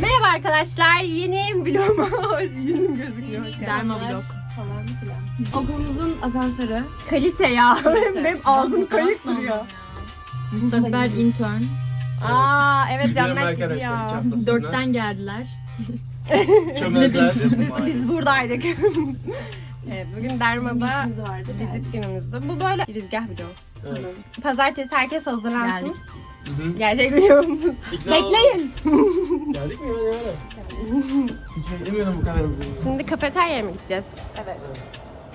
Merhaba arkadaşlar, yeni vloguma yüzüm gözüküyor. Derma vlog. falan filan. Okulumuzun asansörü. Kalite ya, benim ağzım kayık duruyor. Müstakbel intern. Aa evet Canberk gidiyor. Dörtten geldiler. Çömezler. Biz, biz buradaydık. evet bugün Derma'da vizit günümüzdü. Bu böyle girizgah video. Evet. Pazartesi herkes hazırlansın. Geldik. Hı vlogumuz. İkna Bekleyin. Geldik mi ya? Ne ara? Hiç beklemiyordum bu kadar hızlı. Şimdi kafeteryaya mı gideceğiz? Evet.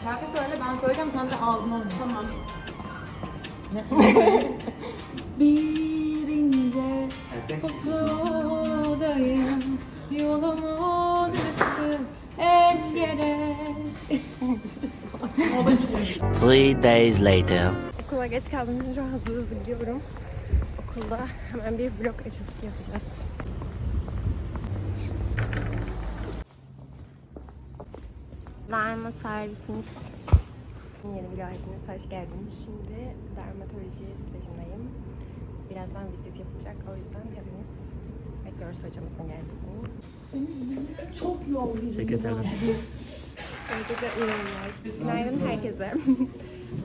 Şarkı söyle ben söyleyeceğim sen de ağzına alın. Tamam. Bir ince kafadayım Yolumun üstü engele Three days later. Okula geç kaldım. Şimdi hızlı hızlı gidiyorum. Okulda hemen bir vlog açılışı yapacağız. Derma servisimiz. Yeni vlog hepiniz hoş geldiniz. Şimdi dermatoloji stajındayım. Birazdan vizit yapacak. O yüzden hepimiz bekliyoruz hocamızın gelmesini. Çok yoğun bizim Gerçekten inanılmaz. Günaydın herkese.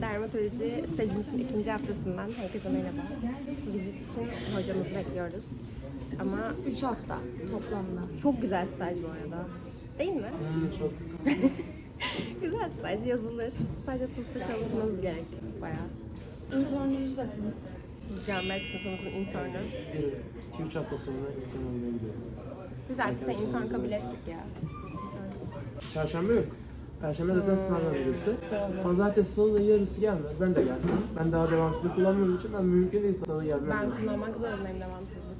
Dermatoloji stajımızın ikinci haftasından herkese merhaba. Vizit için hocamızı bekliyoruz. Ama 3 hafta toplamda. çok güzel staj bu arada. Değil mi? Hmm, çok. güzel staj yazılır. Sadece TUS'ta çalışmanız gerek bayağı. İnternümüz de. Canberk sınıfımızın iki, üç hafta sonra yakın olmaya gidiyorum. Biz artık sen intern kabul ettik ya. Çarşamba yok. Perşembe zaten sınav öncesi. Pazartesi salı da yarısı gelmez. Ben de gelmem. Ben daha devamsızlık kullanmadığım için ben mümkün değil salı gelmem. Ben kullanmak zorundayım devamsızlık.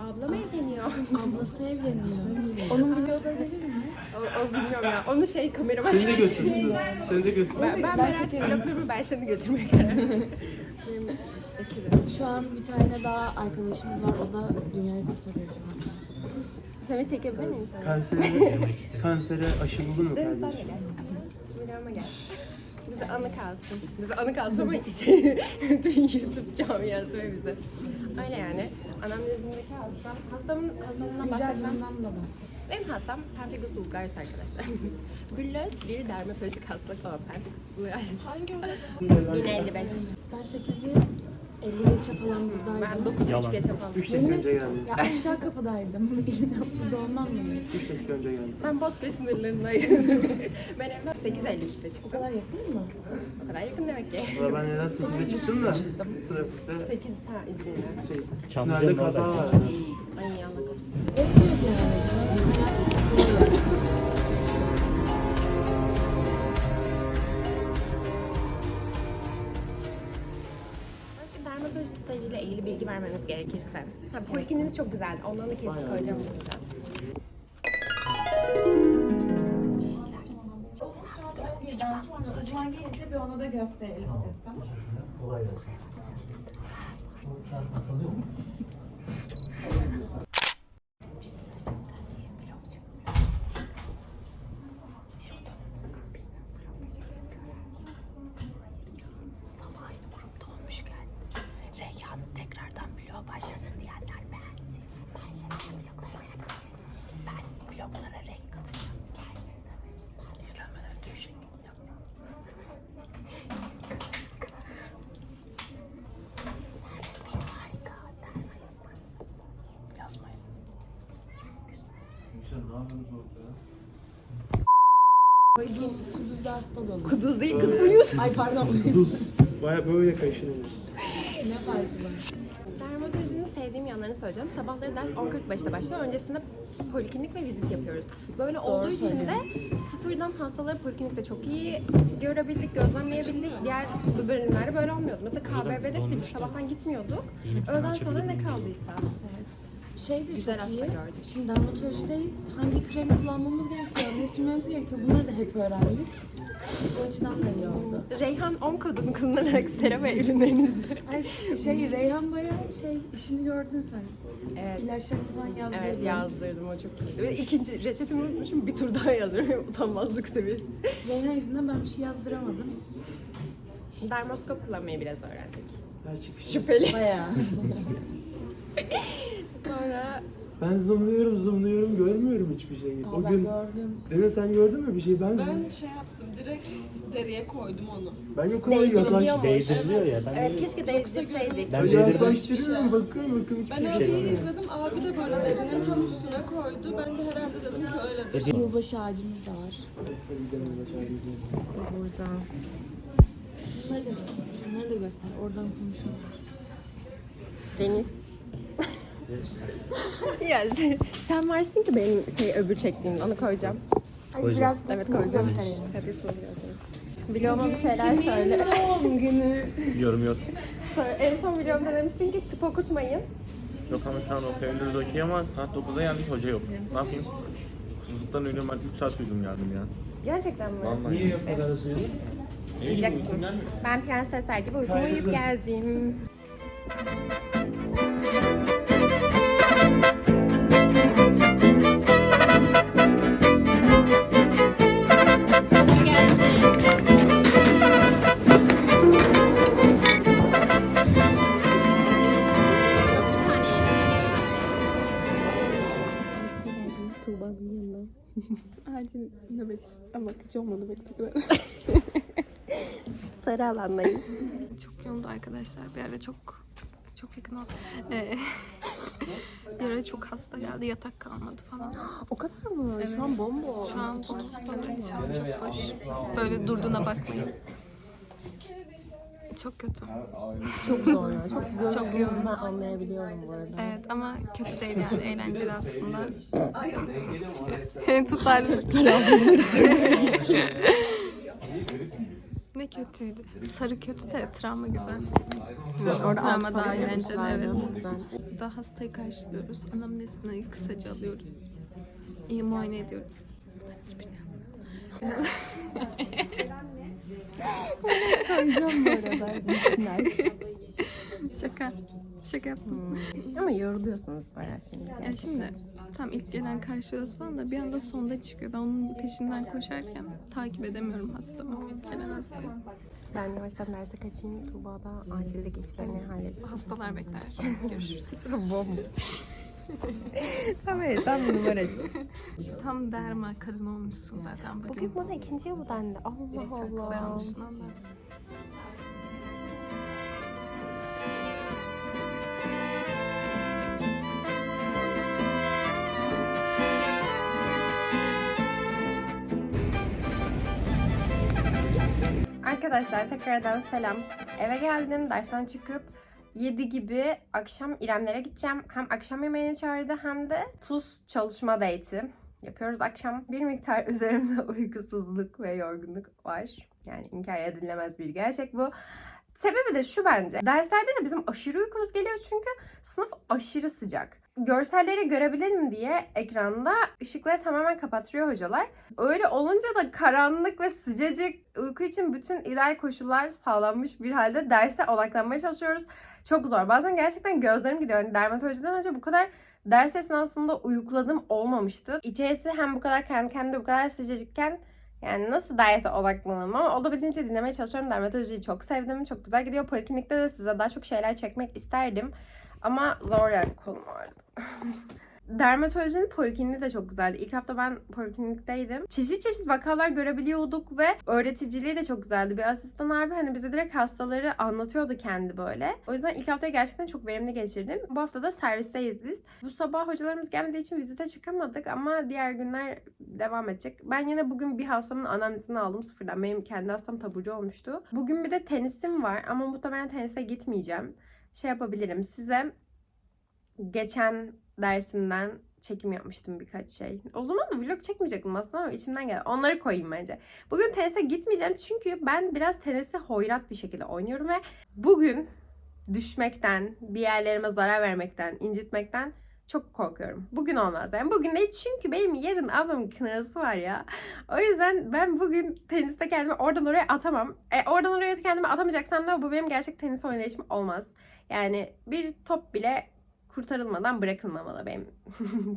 Ablam evleniyor. Ablası evleniyor. Onun biliyor da gelir mi? o, o bilmiyorum ya. Onu şey kamera Seni de başına götürsün. Seni de götür. Ben, ben merak vloglarımı ben seni götürmeye karar verdim. Benim ekibim. Şu an bir tane daha arkadaşımız var. O da dünyayı kurtarıyor şu an. Seni çekebilir miyim? Kansere, kansere aşı buldun mu Deniz sen de kardeşim? gel. Videoma gel. Bize anı kalsın. Bize anı kalsın ama şey, YouTube camiası ve bize. Öyle yani. Anamnezimdeki hastam. Hastamın hastamından Güncel bahsetmem. durumdan da bahset. Benim hastam pemphigus vulgaris arkadaşlar. Büllöz bir dermatolojik hastalık olan pemphigus vulgaris. Hangi 1055. Ben 8'i 50 geçe falan buradaydım. Ben 9 geçe falan. 3 dakika önce geldim. Ya aşağı kapıdaydım. burada ondan mı? 3 dakika önce geldim. Ben Bozköy sınırlarındayım. ben evden 8.53'te O çıktım. kadar yakın mı? O kadar yakın demek ki. Valla ben neden 8'e çıktım da trafikte 8 ha İzmir'den. şey, tünelde kaza var. Ay Allah korusun. Gerekirse. Tabii polikliniğimiz çok güzel. Ondan da kesin Bayağı koyacağım burada. O zaman gelince bir ona da gösterelim siz tamam mı? Reyhan Kuduz, Kuduz'da hasta dolu. Kuduz değil kız uyuz. Ay pardon. Tuz. Baya böyle kaşınıyor. ne farkı var? Dermatolojinin sevdiğim yanlarını söyleyeceğim. Sabahları ders 10.45'te başlıyor. Öncesinde poliklinik ve vizit yapıyoruz. Böyle olduğu için de sıfırdan hastaları poliklinikte çok iyi görebildik, gözlemleyebildik. Diğer bölümlerde böyle olmuyordu. Mesela KBB'de de biz sabahtan gitmiyorduk. Öğleden sonra ne kaldıysa. Şey de Güzel çok iyi. gördük. Şimdi dermatolojideyiz. Hangi kremi kullanmamız gerekiyor, ne sürmemiz gerekiyor. Bunları da hep öğrendik. O açıdan da iyi oldu. Reyhan 10 kodunu kullanarak CeraVe ürünlerinizde. Ay şey Reyhan baya şey işini gördün sen. Evet. İlaçlarını falan yazdırdın. Evet yazdırdım o çok iyiydi. Ve ikinci reçetemi unutmuşum bir tur daha yazdırıyorum. Utanmazlık seviyesi. Reyhan yüzünden ben bir şey yazdıramadım. Dermoskop kullanmayı biraz öğrendik. Şüpheli. Bayağı. Ben zoomluyorum zoomluyorum görmüyorum hiçbir şeyi. Aa, o ben gün gördüm. Demin sen gördün mü bir şey? Ben Ben şey yaptım direkt deriye koydum onu. ben yok ama yaklaş. Değdiriliyor ya. Ben Evet, keşke değdirseydik. Ben Ben yaklaştırıyorum bakın bakın hiçbir Ben şey abiyi yok. izledim. Abi de böyle derinin tam üstüne koydu. Ben de herhalde dedim ki öyledir. Yılbaşı ağacımız da var. Burada. Bunları da göster. Bunları da göster. Oradan konuşalım. Deniz. ya sen, sen varsın ki benim şey öbür çektiğimde onu koyacağım. Hadi biraz da Evet sınıfı koyacağım. gösterelim. Hadi sınıfı gösterelim. Vloguma bir şeyler söyle. Yorum yok. en son vlogumda demiştin ki tıp okutmayın. Yok ama şu an okuyabiliriz okey ama saat 9'da geldik hoca yok. Ne yapayım? Kusuzluktan ölüyorum ben 3 saat uyudum geldim ya. Gerçekten mi? Vallahi. Niye o kadar hızlı? Yiyeceksin. Ben prensesler gibi uykumu uyuyup geldim. Hiç olmadı bekle. Sarı alandayız. Çok yoğundu arkadaşlar. Bir ara çok çok yakın oldu. Ee, bir ara çok hasta geldi. Yatak kalmadı falan. O kadar mı? Şu an bomboş. Şu an boş. Evet, şu an çok boş. Böyle durduğuna bakmayın. Çok kötü. Çok zor ya. Çok yoğun. ben anlayabiliyorum bu arada. Evet ama kötü değil yani. Eğlenceli aslında. Tutarlı. ne kötüydü? Sarı kötü de travma güzel. Orada Travma daha eğlenceli evet. Burada hastayı karşılıyoruz. Anamnesini kısaca alıyoruz. İyi muayene ediyoruz. Hiçbirini yapmıyorum. Koyacağım bu arada. Şaka. Şaka yaptım. Ama yoruluyorsunuz bayağı şimdi. Ya şimdi tam ilk gelen karşılıyoruz falan da bir anda sonda çıkıyor. Ben onun peşinden koşarken takip edemiyorum hastamı. Gelen hastayı. Ben yavaştan derse kaçayım. Tuğba da acildeki işlerini halletsin. Hastalar bekler. Görüşürüz. Bom. Tam evet, tam bir numaracısın. Tam derma kadın olmuşsun zaten bugün. Bugün bana ikinci yıl dendi. Allah Allah. almışsın ama. Arkadaşlar tekrardan selam. Eve geldim dersten çıkıp 7 gibi akşam İremlere gideceğim. Hem akşam yemeğine çağırdı hem de tuz çalışma date'i yapıyoruz akşam. Bir miktar üzerimde uykusuzluk ve yorgunluk var. Yani inkar edilemez bir gerçek bu. Sebebi de şu bence. Derslerde de bizim aşırı uykumuz geliyor çünkü sınıf aşırı sıcak. Görselleri görebilelim diye ekranda ışıkları tamamen kapatıyor hocalar. Öyle olunca da karanlık ve sıcacık uyku için bütün ideal koşullar sağlanmış bir halde derse odaklanmaya çalışıyoruz. Çok zor. Bazen gerçekten gözlerim gidiyor. Yani dermatolojiden önce bu kadar ders esnasında uyukladım olmamıştı. İçerisi hem bu kadar hem de bu kadar sıcacıkken yani nasıl derse odaklanalım ama olabildiğince dinlemeye çalışıyorum. Dermatolojiyi çok sevdim. Çok güzel gidiyor. Poliklinikte de size daha çok şeyler çekmek isterdim. Ama zor yani kolum ağrıdı. Dermatolojinin polikliniği de çok güzeldi. İlk hafta ben poliklinikteydim. Çeşit çeşit vakalar görebiliyorduk ve öğreticiliği de çok güzeldi. Bir asistan abi hani bize direkt hastaları anlatıyordu kendi böyle. O yüzden ilk haftayı gerçekten çok verimli geçirdim. Bu hafta da servisteyiz biz. Bu sabah hocalarımız gelmediği için vizite çıkamadık ama diğer günler devam edecek. Ben yine bugün bir hastamın anamnesini aldım sıfırdan. Benim kendi hastam taburcu olmuştu. Bugün bir de tenisim var ama muhtemelen tenise gitmeyeceğim. Şey yapabilirim size geçen dersimden çekim yapmıştım birkaç şey. O zaman da vlog çekmeyecektim aslında ama içimden geldi. Onları koyayım bence. Bugün tenise gitmeyeceğim çünkü ben biraz tenisi hoyrat bir şekilde oynuyorum ve bugün düşmekten, bir yerlerime zarar vermekten, incitmekten çok korkuyorum. Bugün olmaz yani. Bugün değil çünkü benim yarın ablamın kınası var ya. O yüzden ben bugün teniste kendimi oradan oraya atamam. E, oradan oraya kendimi atamayacaksam da bu benim gerçek tenis oynayışım olmaz. Yani bir top bile kurtarılmadan bırakılmamalı benim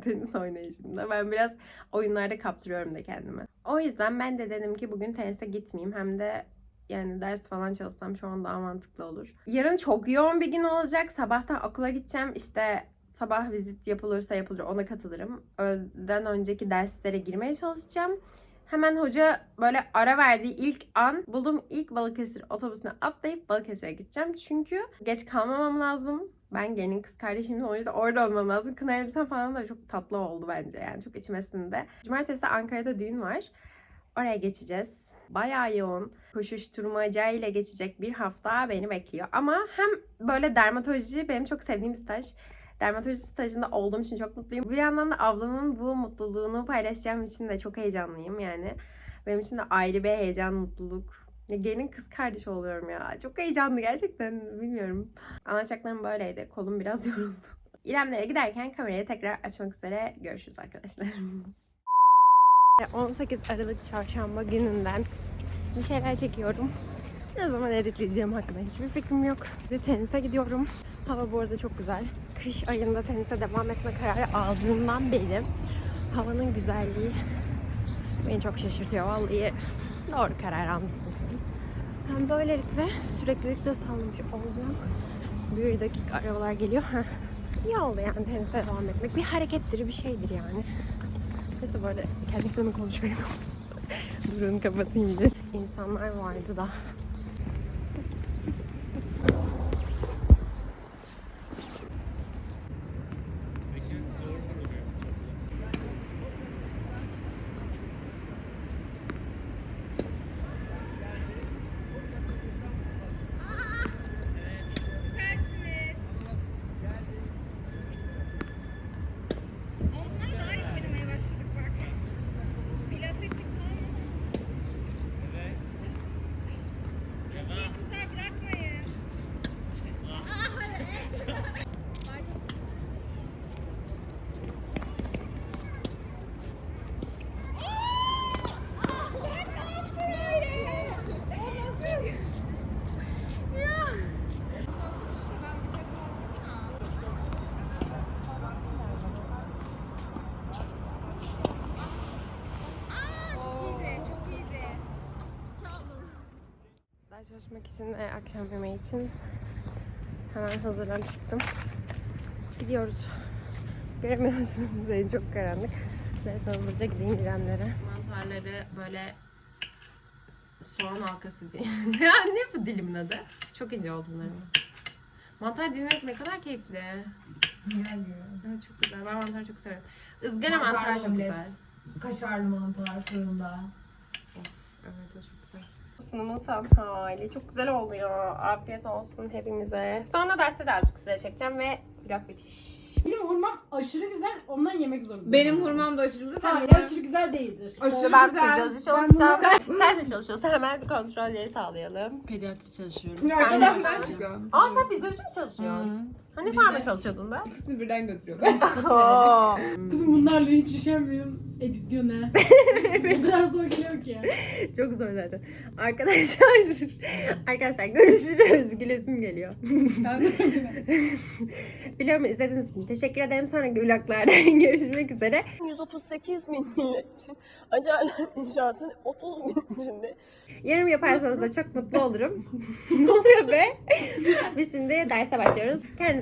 tenis oynayışımda. Ben biraz oyunlarda kaptırıyorum da kendimi. O yüzden ben de dedim ki bugün tenise gitmeyeyim. Hem de yani ders falan çalışsam şu an daha mantıklı olur. Yarın çok yoğun bir gün olacak. Sabahtan okula gideceğim. İşte sabah vizit yapılırsa yapılır ona katılırım. Öğleden önceki derslere girmeye çalışacağım. Hemen hoca böyle ara verdiği ilk an buldum ilk Balıkesir otobüsüne atlayıp Balıkesir'e gideceğim. Çünkü geç kalmamam lazım. Ben gelin kız kardeşimle o yüzden orada olmam lazım. Kına elbisem falan da çok tatlı oldu bence yani çok içmesinde. Cumartesi de Ankara'da düğün var. Oraya geçeceğiz. Bayağı yoğun koşuşturmaca ile geçecek bir hafta beni bekliyor. Ama hem böyle dermatoloji benim çok sevdiğim staj. Dermatoloji stajında olduğum için çok mutluyum. Bir yandan da ablamın bu mutluluğunu paylaşacağım için de çok heyecanlıyım yani. Benim için de ayrı bir heyecan, mutluluk. Ya gelin kız kardeş oluyorum ya. Çok heyecanlı gerçekten bilmiyorum. Anlatacaklarım böyleydi. Kolum biraz yoruldu. İremlere giderken kamerayı tekrar açmak üzere görüşürüz arkadaşlar. 18 Aralık çarşamba gününden bir şeyler çekiyorum. Ne zaman editleyeceğim hakkında hiçbir fikrim yok. Bir tenise gidiyorum. Hava bu arada çok güzel. Kış ayında tenise devam etme kararı aldığımdan beri havanın güzelliği beni çok şaşırtıyor. Vallahi doğru karar almışsınız. Ben böylelikle süreklilikte sağlamış olacağım. Bir dakika arabalar geliyor. İyi oldu yani tenise devam etmek. Bir harekettir, bir şeydir yani. Neyse böyle kendi konuşuyorum. Durun kapatayım bir. İnsanlar vardı da. Çalışmak için ve akşam yemeği için hemen hazırlanıp çıktım. Gidiyoruz. Göremiyorsunuz beni çok karanlık. Neyse hızlıca gideyim İremlere. Mantarları böyle soğan halkası diye. ya ne bu dilimin adı? Çok ince oldu bunların. Mantar dilmek ne kadar keyifli. Evet çok güzel. Ben mantarı çok severim. Izgara Mantar mantar çok omlet. güzel. Kaşarlı mantar fırında. Evet o çok Sunumun son hali. Çok güzel oluyor. Afiyet olsun hepimize. Sonra derste de azıcık size çekeceğim ve vlog bitiş. Benim hurmam aşırı güzel, ondan yemek zorundayım. Benim hurmam da aşırı güzel. Hayır, aşırı güzel değildir. Aşırı ben güzel. fizyoloji çalışacağım. Sen de çalışıyorsun. Hemen kontrolleri sağlayalım. Pediatri çalışıyorum. Arkadan ben çıkıyorum. Aa sen fizyoloji mi çalışıyorsun? Hani farma çalışıyordun be? İkisini birden götürüyorum. Kızım bunlarla hiç üşenmiyorum. Editliyor ne? o kadar zor geliyor ki. Çok zor zaten. Arkadaşlar, arkadaşlar görüşürüz. Gülesim geliyor. Biliyorum izlediğiniz için teşekkür ederim. Sonraki vloglarda görüşmek üzere. 138 bin için Acayip inşaatın 30 bin içinde. Yorum yaparsanız da çok mutlu olurum. ne oluyor be? Biz şimdi derse başlıyoruz. Kendinize